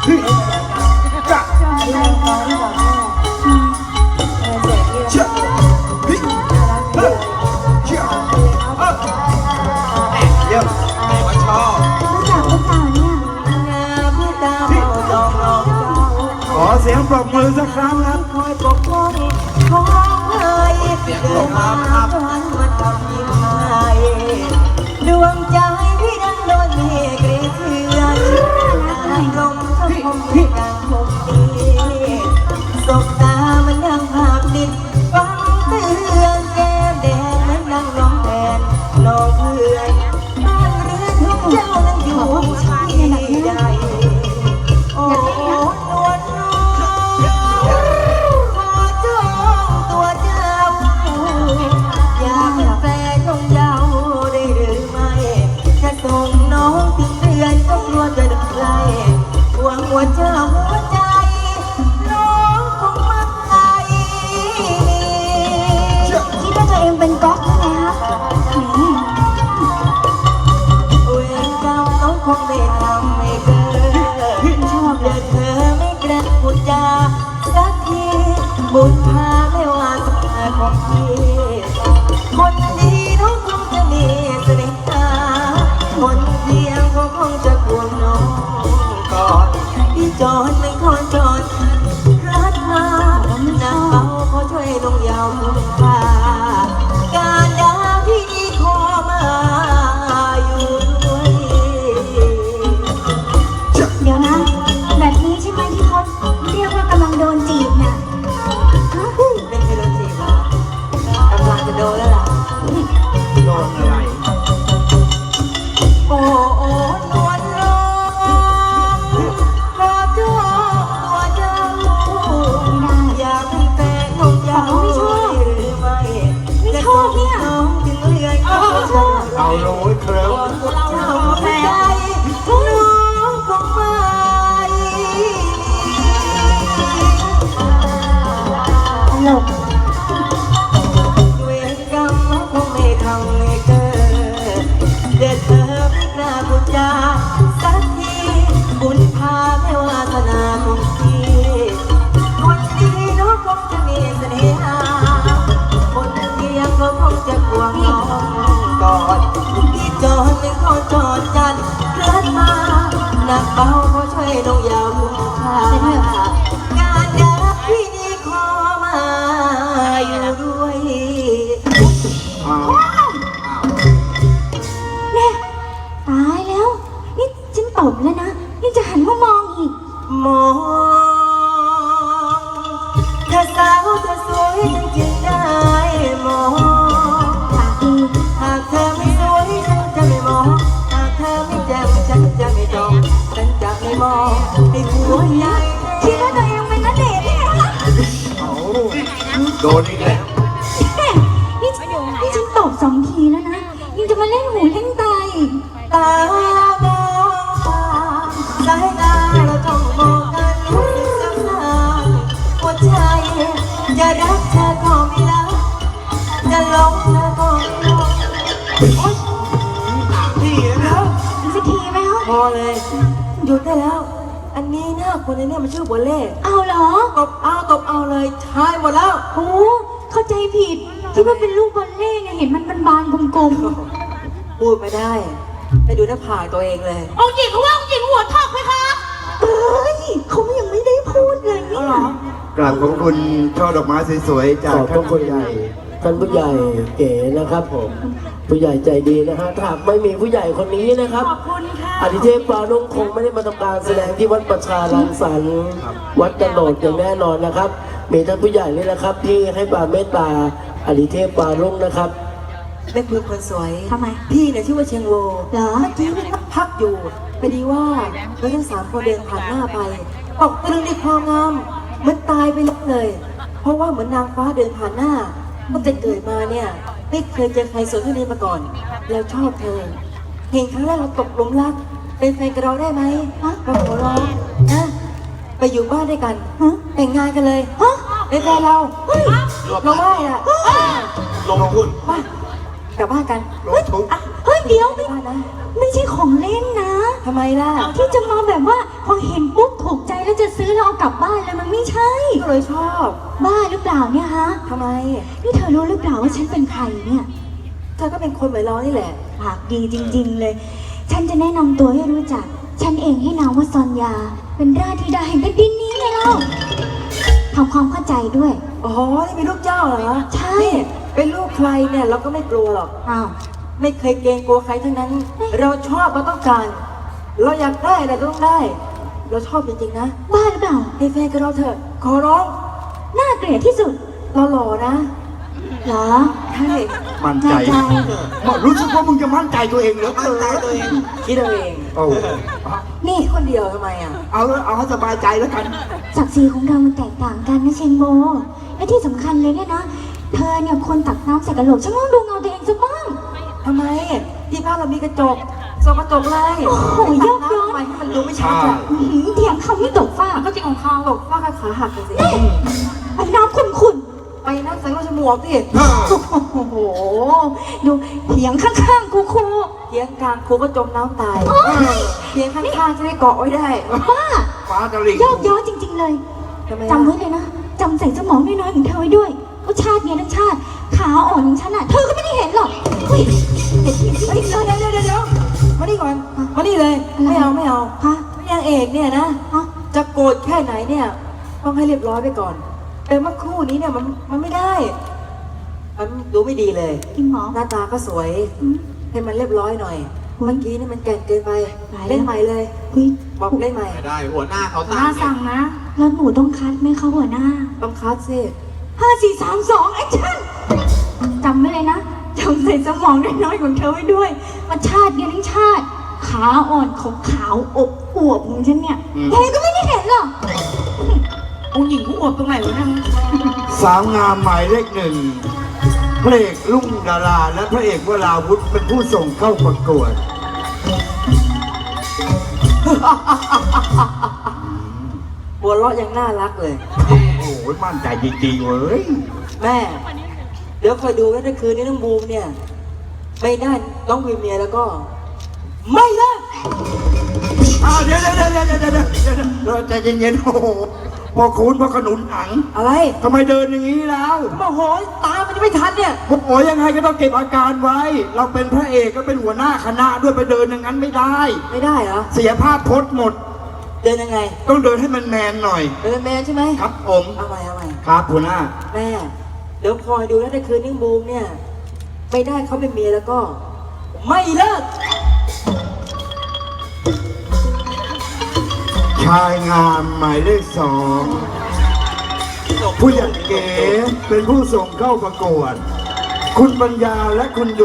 ขอเสียงปรบมือสักครั้งครับ คอยปกป้องของเอ่ยเดินมาวันมันทำยิ่งใหญ่ดวงใจพี่นั้นโดนเมฆเกรเทือนล มพัดคมที่ดังคมดีสบตามันยังภาพติด เป็นก๊อกใช่ไหมคะแหมเวรกรรมน้องคงได้ทำให้เกิดชอบเดือดเธอไม่กระพูดจาสักทีบุญพาไม่ว่าสภาของพี่คนดีน้องคงจะมีเสน่ห์ตาคนเดียวก็คงจะควน้องก่อนพี่จอดไม่ขอจอด โดนอีกแล้วแม่นี่นี่ฉันตบสองทีแล้วนะยังจะมาเล่นหูเล่นตาอีกตามองตาสายตาเราจ้องมองกันรู้สึกสัมพันธ์หัวใจจะรักเธอก็ไม่รักจะหลงเธอก็ไม่หลงโอ๊ยนี่แล้วอีกสักทีไหมคะพอเลยหยุดได้แล้ว อันนี้หน้าคนในเนี่ยมันชื่อบัวเล่เอาเหรอตบเอาตบเอาเลยใช่หมดแล้วโอ้ เข้าใจผิด คิดว่าเป็นลูกบอลเล่ไงเห็นมันบานๆกลมพูดไม่ได้ไปดูหน้าผากตัวเองเลยองค์หญิงเขาว่าองค์หญิงหัวทอกไหมคะๆเอ้ยเขายังไม่ได้พูดเลยเนี่ย กราบขอบคุณช่อดอกไม้สวยๆ จากขอบพท่านระคุผู้ณใหญ่ ท่านผู้ใหญ่เก๋นะครับผม ผู้ใหญ่ใจดีนะฮะถ้าหากไม่มีผู้ใหญ่คนนี้นะครับ ขอบคุณค่ะอดิเทพปลานุ่งคงไม่ได้มาทำการแสดงที่วัดประชารังสรรค์วัดกระโดดอย่างแน่นอนนะครับ มีท่านผู้ใหญ่นี่แหละครับ ที่ให้ความเมตตาอดิเทพปลานุ่งนะครับ แม่เพื่อนคนสวยทำไม พี่เนี่ยชื่อว่าเชียงโวเหรอ เมื่อกี้เนี่ยพักอยู่พอดีว่าเราทั้งสามคนเดินผ่านหน้าไปตกตะลึงในความงามเหมือนตายไปเลย เพราะว่าเหมือนนางฟ้าเดินผ่านหน้าตั้งแต่เกิดมาเนี่ยไม่เคยเจอใครสวยเท่านี้มาก่อน แล้วชอบเธอ เห็นครั้งแรกเราตกหลุมรัก เป็นแฟนกับเราได้ไหมฮะเราขอร้องนะ ไปอยู่บ้านด้วยกันฮะแต่งงานกันเลยฮะเป็นแฟนเราเราไหว้อะลงทุนไปกลับบ้านกันลงทุนอะเฮ้ยเดี๋ยวไปไม่บ้านนะไม่ใช่ของเล่นนะ ทำไมล่ะที่จะมาแบบว่าพอเห็นปุ๊บถูกเอากลับบ้านเลยมันไม่ใช่ ก็เลยชอบบ้าหรือเปล่าเนี่ยฮะทำไม นี่เธอรู้หรือเปล่าว่าฉันเป็นใครเนี่ยเธอก็เป็นคนเหมือนเรานี่แหละ ปากดีจริง ๆเลย ฉันจะแนะนำตัวให้รู้จัก ฉันเองให้นามว่าซอนยา เป็นราชธิดาแห่งแผ่นดินนี้ไงเล่าทำความเข้าใจด้วย อ๋อ นี่เป็นลูกเจ้าเหรอใช่ นี่เป็นลูกใครเนี่ยเราก็ไม่กลัวหรอก อ้าว ไม่เคยเกรงกลัวใครทั้งนั้นเราชอบเราต้องการ เราอยากได้อะไรเราต้องได้ เราชอบจริงๆนะ บ้าหรือเปล่า ให้แฟนกับเราเถอะ ขอร้อง น่าเกลียดที่สุด เราหล่อนะเหรอใช่มั่นใจ แน่ใจรู้สึกว่ามึงจะมั่นใจตัวเองเหลือมั่เกินใจนตัวเองคิดเอาเอง โอ้ นี่คิดคนเดียวทำไมอะ เอาเอาให้สบายใจแล้วกัน ศักดิ์ศรีของเรามันแตกต่างกันนะเชงโบ และที่สำคัญเลยเนี่ยนะ เธอเนี่ยคนตักน้ำใส่กระโหลกฉันต้องดูเงาตัวเองสักบ้าง ทำไม ที่บ้านเรามีกระจกส่องกระจกเลยโอ้โหยอดยอดทำไมให้มันดูไม่ชัดอะอื้อหือเถียงคำไม่ตกฟ้าก็จริงของเขาตกว่าขาหักกันสิไอ้น้ำขุ่นขุ่น ไปนั่งใส่ลูกฉมวกสิๆโอ้โห ดูเถียงข้างๆกูครูเทียงกลางครูก็จมน้ำตายเทียงข้างๆจะได้เกาะไว้ได้บ้าฟ้าตะลิงยอดย้อนจริง ๆ เลยทำไมจำไว้เลยนะจำใส่สมองน้อยๆของเธอไว้ด้วยว่าชาติเนี้ยทั้งชาติขาอ่อนของฉันอะ เธอก็ไม่ได้เห็นหรอกเฮ้ยเห็นที่เฮ้ยที่เดี๋ยวเดี๋ยวเดี๋ยวเดี๋ยวมานี่ก่อนมานี่เลยไม่เอาไม่เอาฮะนางเอกเนี่ยนะ ฮะ จะโกรธแค่ไหนเนี่ย ต้องให้เรียบร้อยไปก่อน แต่เมื่อครู่นี้เนี่ยมันมันไม่ได้ มันดูไม่ดีเลยกินหมอหน้าตาก็สวย อืม ให้มันเรียบร้อยหน่อย เมื่อกี้นี่มันแก่นเกินไปตายแล้ว เล่นใหม่เลย เฮ้ยบอกเล่นใหม่ได้ หัวหน้าเขาหน้าสั่งนะ แล้วหนูต้องคัดไหมคะหัวหน้าต้องคัดสิห้าสี่สามสองแอคชั่นจำไว้เลยนะจำใส่สมองน้อยๆของเธอไว้ด้วยว่าชาติเนี้ยทั้งชาติ ขาอ่อนของขาวๆอบอวบของฉันเนี่ยเธอก็ไม่ได้เห็นหรอก องหญิงกูอวบตรงไหนวะเนี่ยสาวงามหมายเลขหนึ่งพระเอกลุ่งดารา และพระเอกวราวุธเป็นผู้ส่งเข้าประกวด หัวเราะยังน่ารักเลย โอ้โหมั่นใจจริงๆเว้ยแม่ เดี๋ยวคอยดูกันนะคืนนี้น้องบูมเนี่ย ไม่ได้ต้องมีเมียแล้วก็ ไม่ได้เดี๋ยวเดี๋ยวเดี๋ยวเดี๋ยวเดี๋ยวเดี๋ยวเยวใจเย็นๆโอ้ พอคูณพอขนุนหนังอะไรทำไมเดินอย่างนี้แล้วโมโหตามมันจะไม่ทันเนี่ยผมโอยยังไงก็ต้องเก็บอาการไว้ เราเป็นพระเอกก็เป็นหัวหน้าคณะด้วยไปเดินอย่างนั้นไม่ได้ ไม่ได้เหรอเสียภาพพจน์หมด เดินยังไง ต้องเดินให้มันแมนหน่อย เดินแมนใช่ไหมครับผมเอาใหม่เอาใหม่ครับหัวหน้าแม่เดี๋ยวคอยดูนะถ้าคืนนี้บูมเนี่ย ไม่ได้เขาเป็นเมียแล้วก็ ไม่เลิก ชายงามหมายเลขสอง ผู้ใหญ่เก๋เป็นผู้ส่งเข้าประกวด คุณปัญญาและคุณย